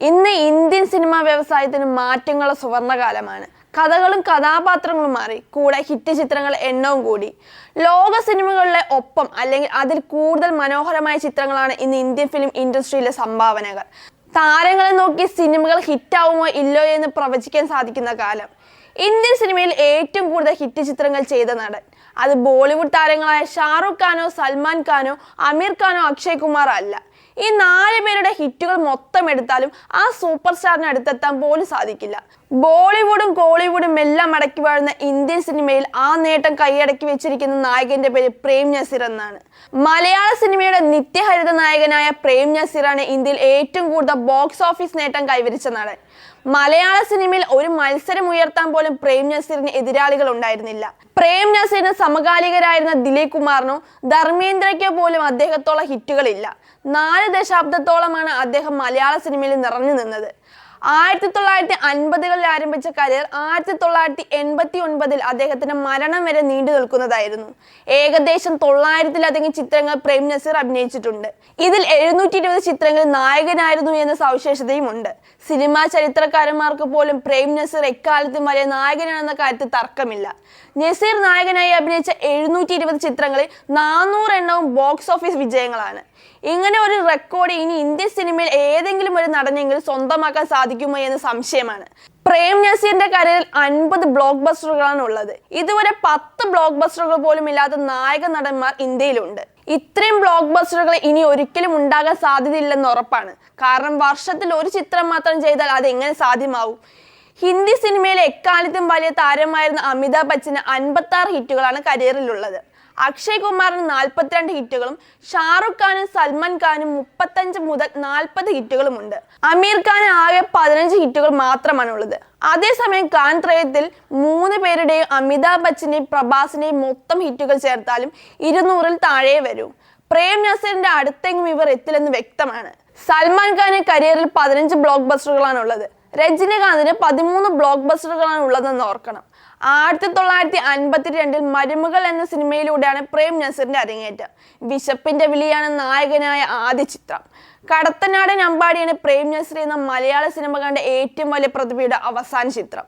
ഇന്ന് Indian cinema വ്യവസായത്തിന് മാറ്റങ്ങളുടെ സുവർണകാലമാണ്. കഥകളും കഥാപാത്രങ്ങളും മാറി. കൂടെ ഹിറ്റ് ചിത്രങ്ങൾ എണ്ണവും കൂടി. ലോക സിനിമകളിലെ ഒപ്പം അല്ലെങ്കിൽ അതിൽ കൂടുതൽ മനോഹരമായ ചിത്രങ്ങളാണ് ഇന്ന് ഇന്ത്യൻ ഫിലിം ഇൻഡസ്ട്രിയിലെ സംഭാവനകൾ. താരങ്ങളെ നോക്കി സിനിമകൾ ഹിറ്റാവുമോ ഇല്ലയോ എന്ന് പ്രവചിക്കാൻ സാധിക്കുന്ന കാലം. ഇന്ത്യൻ സിനിമയിൽ ഏറ്റവും കൂടുതൽ ഹിറ്റ് ചിത്രങ്ങൾ ചെയ്ത നടൻ അത് ബോളിവുഡ് താരങ്ങളായ ഷാറുഖ് ഖാനോ സൽമാൻ ഖാനോ അമീർ ഖാനോ അക്ഷയ് കുമാർ അല്ല. ഈ നാല് പേരുടെ ഹിറ്റുകൾ മൊത്തം എടുത്താലും ആ സൂപ്പർ സ്റ്റാറിന് അടുത്തെത്താൻ പോലും സാധിക്കില്ല. ബോളിവുഡും കോളിവുഡും എല്ലാം അടക്കി വാഴുന്ന ഇന്ത്യൻ സിനിമയിൽ ആ നേട്ടം കൈയടക്കി വെച്ചിരിക്കുന്ന നായകന്റെ പേര് പ്രേം നസീർ എന്നാണ്. മലയാള സിനിമയുടെ നിത്യഹരിത നായകനായ പ്രേം നസീറാണ് ഇന്ത്യയിൽ ഏറ്റവും കൂടുതൽ ബോക്സ് ഓഫീസ് നേട്ടം കൈവരിച്ച നടൻ. മലയാള സിനിമയിൽ ഒരു മത്സരം ഉയർത്താൻ പോലും പ്രേം നസീറിന് എതിരാളികൾ ഉണ്ടായിരുന്നില്ല. പ്രേം നസീറിന് സമകാലികരായിരുന്ന ദിലീപ് കുമാറിനോ ധർമ്മേന്ദ്രയ്ക്കോ പോലും അദ്ദേഹത്തോളം ഹിറ്റുകളില്ല. നാല് ദശാബ്ദത്തോളമാണ് അദ്ദേഹം മലയാള സിനിമയിൽ നിറഞ്ഞു നിന്നത്. ആയിരത്തി തൊള്ളായിരത്തി അൻപതുകളിൽ ആരംഭിച്ച കരിയർ ആയിരത്തി തൊള്ളായിരത്തി എൺപത്തി ഒൻപതിൽ അദ്ദേഹത്തിന്റെ മരണം വരെ നീണ്ടു നിൽക്കുന്നതായിരുന്നു. ഏകദേശം തൊള്ളായിരത്തിലധികം ചിത്രങ്ങൾ പ്രേം നസീർ അഭിനയിച്ചിട്ടുണ്ട്. ഇതിൽ എഴുന്നൂറ്റി ഇരുപത് ചിത്രങ്ങൾ നായകനായിരുന്നു എന്ന സവിശേഷതയും ഉണ്ട് സിനിമാ ചരിത്രകാരന്മാർക്ക് പോലും പ്രേം നസീർ എക്കാലത്തും വലിയ നായകനാണെന്ന കാര്യത്തിൽ തർക്കമില്ല. നസീർ നായകനായി അഭിനയിച്ച എഴുന്നൂറ്റി ഇരുപത് ചിത്രങ്ങളിൽ നാനൂറ് എണ്ണവും ബോക്സ് ഓഫീസ് വിജയങ്ങളാണ്. ഇങ്ങനെ ഒരു റെക്കോർഡ് ഇനി ഇന്ത്യൻ സിനിമയിൽ ഏതെങ്കിലും ഒരു നടനെങ്കിൽ സ്വന്തമാക്കാൻ സാധിക്കുമോ എന്ന് സംശയമാണ്. പ്രേം നസീറിന്റെ കരിയറിൽ അൻപത് ബ്ലോക്ക് ബസ്റ്ററുകളാണ് ഉള്ളത് ഇതുവരെ പത്ത് ബ്ലോക്ക് ബസ്റ്ററുകൾ പോലും ഇല്ലാത്ത നായക നടന്മാർ ഇന്ത്യയിലുണ്ട്. ഇത്രയും ബ്ലോക്ക് ബസ്റ്ററുകൾ ഇനി ഒരിക്കലും ഉണ്ടാകാൻ സാധ്യതയില്ലെന്ന് ഉറപ്പാണ്. കാരണം വർഷത്തിൽ ഒരു ചിത്രം മാത്രം ചെയ്താൽ അത് എങ്ങനെ സാധ്യമാവും? ഹിന്ദി സിനിമയിലെ എക്കാലത്തും വലിയ താരമായിരുന്ന അമിതാഭ് ബച്ചന് അൻപത്തി ഹിറ്റുകളാണ് കരിയറിലുള്ളത്. അക്ഷയ് കുമാറിന് നാൽപ്പത്തിരണ്ട് ഹിറ്റുകളും ഷാറുഖ് ഖാനും സൽമാൻ ഖാനും മുപ്പത്തഞ്ച് മുതൽ നാൽപ്പത് ഹിറ്റുകളും ഉണ്ട്. അമീർ ഖാന് ആകെ പതിനഞ്ച് ഹിറ്റുകൾ മാത്രമാണ് ഉള്ളത് അതേസമയം ഖാൻ ത്രയത്തിൽ മൂന്ന് പേരുടെയും അമിതാഭ് ബച്ചന്റെയും പ്രഭാസിന്റെയും മൊത്തം ഹിറ്റുകൾ ചേർത്താലും ഇരുന്നൂറിൽ താഴെ വരും. പ്രേം നസീറിന്റെ അടുത്തെങ്കിലും ഇവർ എത്തില്ലെന്ന് വ്യക്തമാണ്. സൽമാൻ ഖാന്റെ കരിയറിൽ പതിനഞ്ച് ബ്ലോക്ക് ബസ്റ്ററുകളാണ് ഉള്ളത് രജനികാന്തിന് പതിമൂന്ന് ബ്ലോക്ക് ബസ്റ്ററുകളാണ് ഉള്ളതെന്ന് ഓർക്കണം. ആയിരത്തി തൊള്ളായിരത്തി അൻപത്തി രണ്ടിൽ മരുമകൾ എന്ന സിനിമയിലൂടെയാണ് പ്രേം നസീറിന്റെ അരങ്ങേറ്റം. വിശപ്പിന്റെ വിളിയാണ് നായകനായ ആദ്യ ചിത്രം. കടത്തനാടൻ അമ്പാടിയാണ് പ്രേം നസീർ എന്ന മലയാള സിനിമ കണ്ട ഏറ്റവും വലിയ പ്രതിഭയുടെ അവസാന ചിത്രം.